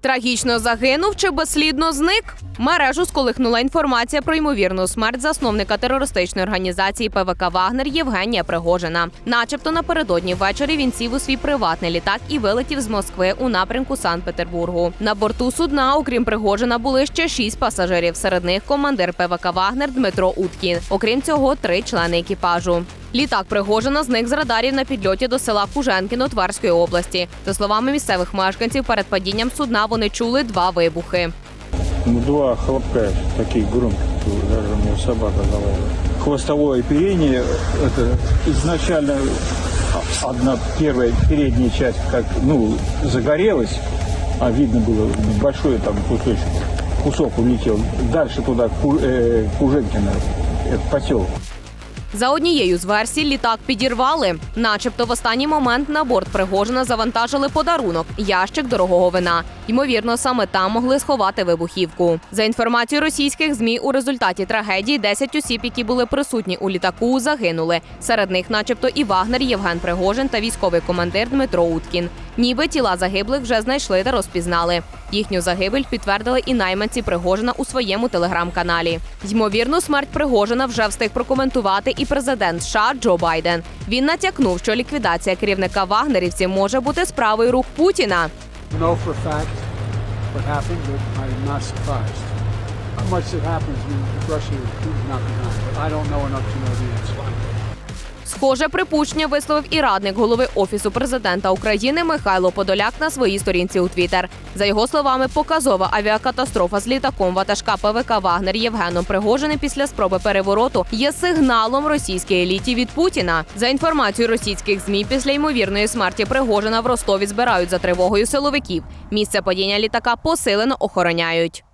Трагічно загинув чи безслідно зник? Мережу сколихнула інформація про ймовірну смерть засновника терористичної організації ПВК Вагнер Євгенія Пригожина. Начебто напередодні ввечері він сів у свій приватний літак і вилетів з Москви у напрямку Санкт-Петербургу. На борту судна, окрім Пригожина, були ще шість пасажирів. Серед них командир ПВК Вагнер Дмитро Уткін. Окрім цього, три члени екіпажу. Літак Пригожина зник з радарів на підльоті до села Куженкіно Тверської області. За словами місцевих мешканців, перед падінням судна вони чули два вибухи. Ну, два хлопка таких громких, даже мне собака залаяла. Хвостовое оперение, это изначально одна первая передняя часть как, ну, загорелась, а видно было большой там кусочек, кусок улетел. Дальше туда, Ку- э, Куженкино, это поселок. За однією з версій літак підірвали, начебто в останній момент на борт Пригожина завантажили подарунок ящик дорогого вина. Ймовірно, саме там могли сховати вибухівку. За інформацією російських змі, у результаті трагедії 10 осіб, які були присутні у літаку, загинули. Серед них, начебто, і Вагнер Євген Пригожин та військовий командир Дмитро Уткін. Ніби тіла загиблих вже знайшли та розпізнали. Їхню загибель підтвердили і найманці Пригожина у своєму телеграм-каналі. Ймовірну смерть Пригожина вже встиг прокоментувати і президент США Джо Байден. Він натякнув, що ліквідація керівника вагнерівців може бути справою рук Путіна. Know for a fact what happened, but I'm not surprised. How much it happens when Russia is not behind, but I don't know enough to know the answer. Схоже припущення висловив і радник голови офісу президента України Михайло Подоляк на своїй сторінці у Твіттер. За його словами, показова авіакатастрофа з літаком ватажка ПВК Вагнер Євгеном Пригожиним після спроби перевороту є сигналом російській еліті від Путіна. За інформацією російських змі, після ймовірної смерті Пригожина в Ростові збирають за тривогою силовиків. Місце падіння літака посилено охороняють.